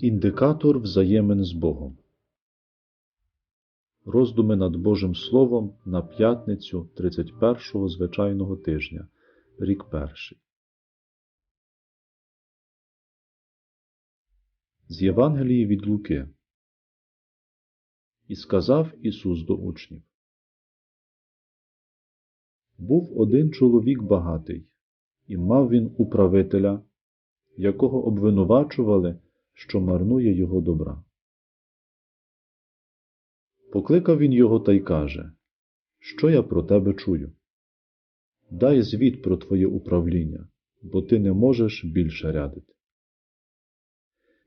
Індикатор взаємин з Богом. Роздуми над Божим Словом на п'ятницю 31-го звичайного тижня, рік перший. З Євангелії від Луки. І сказав Ісус до учнів. Був один чоловік багатий, і мав він управителя, якого обвинувачували, що марнує його добра. Покликав він його та й каже, Що я про тебе чую? Дай звіт про твоє управління, бо ти не можеш більше рядити.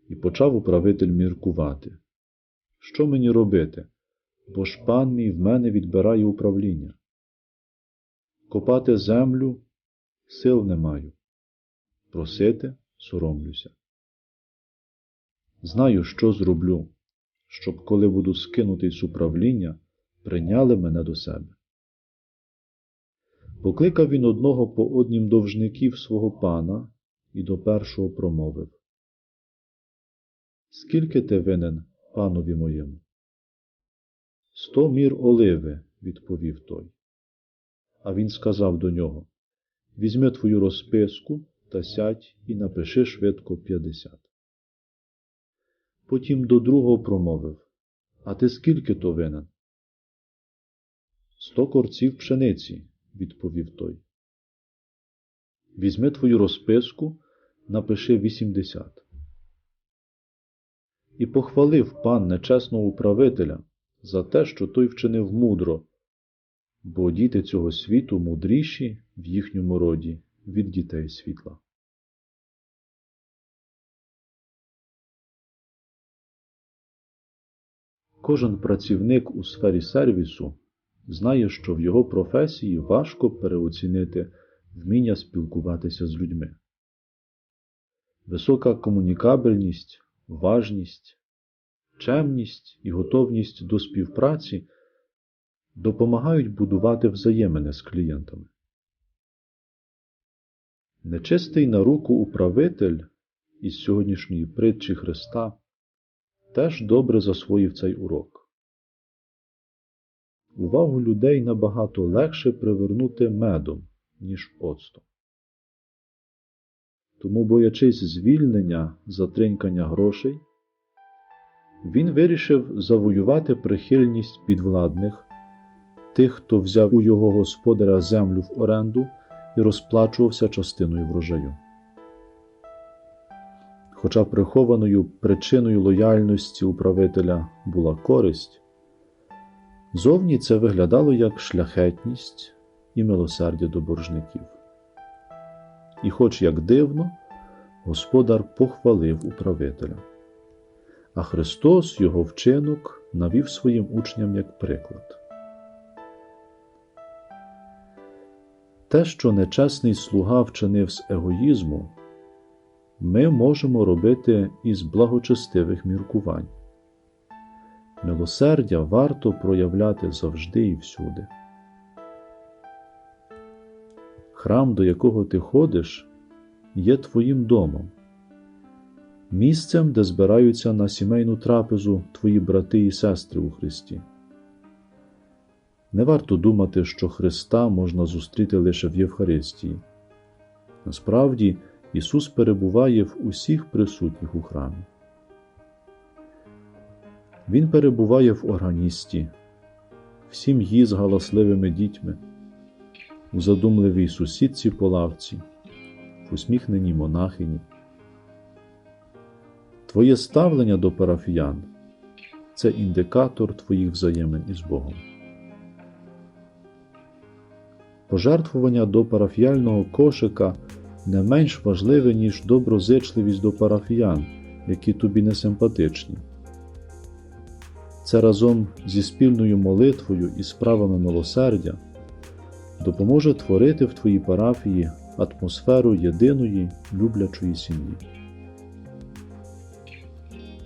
І почав управитель міркувати. Що мені робити? Бо ж пан мій в мене відбирає управління. Копати землю сил не маю, просити соромлюся. Знаю, що зроблю, щоб, коли буду скинутий з управління, прийняли мене до себе. Покликав він одного по однім довжників свого пана і до першого промовив Скільки ти винен панові моєму? Сто мір оливи, відповів той. А він сказав до нього Візьми твою розписку та сядь і напиши швидко п'ятдесят. Потім до другого промовив А ти скільки то винен? Сто корців пшениці, відповів той. Візьми твою розписку, напиши вісімдесят. І похвалив пан нечесного управителя за те, що той вчинив мудро, бо діти цього світу мудріші в їхньому роді від дітей світла. Кожен працівник у сфері сервісу знає, що в його професії важко переоцінити вміння спілкуватися з людьми. Висока комунікабельність, важність, чемність і готовність до співпраці допомагають будувати взаємини з клієнтами. Нечистий на руку управитель із сьогоднішньої притчі Христа теж добре засвоїв цей урок. Увагу людей набагато легше привернути медом, ніж оцтом. Тому, боячись звільнення затринькання грошей, він вирішив завоювати прихильність підвладних, тих, хто взяв у його господаря землю в оренду і розплачувався частиною врожаю. Хоча прихованою причиною лояльності управителя була користь, зовні це виглядало як шляхетність і милосердя до боржників. І, хоч як дивно, господар похвалив управителя, а Христос його вчинок навів своїм учням як приклад. Те, що нечесний слуга вчинив з егоїзму, ми можемо робити із благочестивих міркувань. Милосердя варто проявляти завжди і всюди. Храм, до якого ти ходиш, є твоїм домом, місцем, де збираються на сімейну трапезу твої брати і сестри у Христі. Не варто думати, що Христа можна зустріти лише в Євхаристії. Насправді, Ісус перебуває в усіх присутніх у храмі. Він перебуває в органісті, в сім'ї з галасливими дітьми, у задумливій сусідці по лавці, в усміхненій монахині. Твоє ставлення до парафіян це індикатор твоїх взаємин із Богом. Пожертвування до парафіяльного кошика не менш важливе, ніж доброзичливість до парафіян, які тобі не симпатичні. Це разом зі спільною молитвою і справами милосердя допоможе творити в твоїй парафії атмосферу єдиної люблячої сім'ї.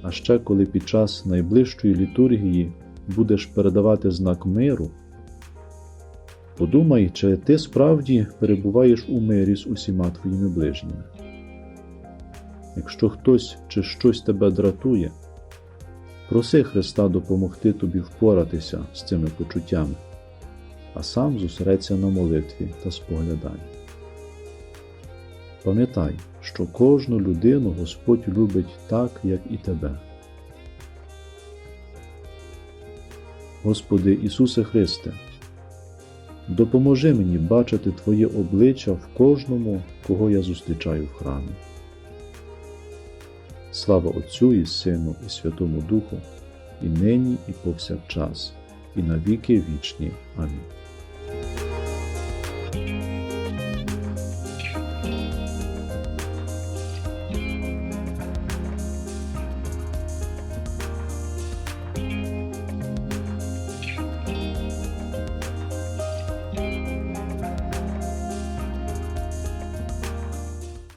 А ще коли під час найближчої літургії будеш передавати знак миру. Подумай, чи ти справді перебуваєш у мирі з усіма твоїми ближніми. Якщо хтось чи щось тебе дратує, проси Христа допомогти тобі впоратися з цими почуттями, а сам зосередься на молитві та спогляданні. Пам'ятай, що кожну людину Господь любить так, як і тебе. Господи Ісусе Христе, допоможи мені бачити Твоє обличчя в кожному, кого я зустрічаю в храмі. Слава Отцю і Сину, і Святому Духу, і нині, і повсякчас, і навіки вічні. Амінь.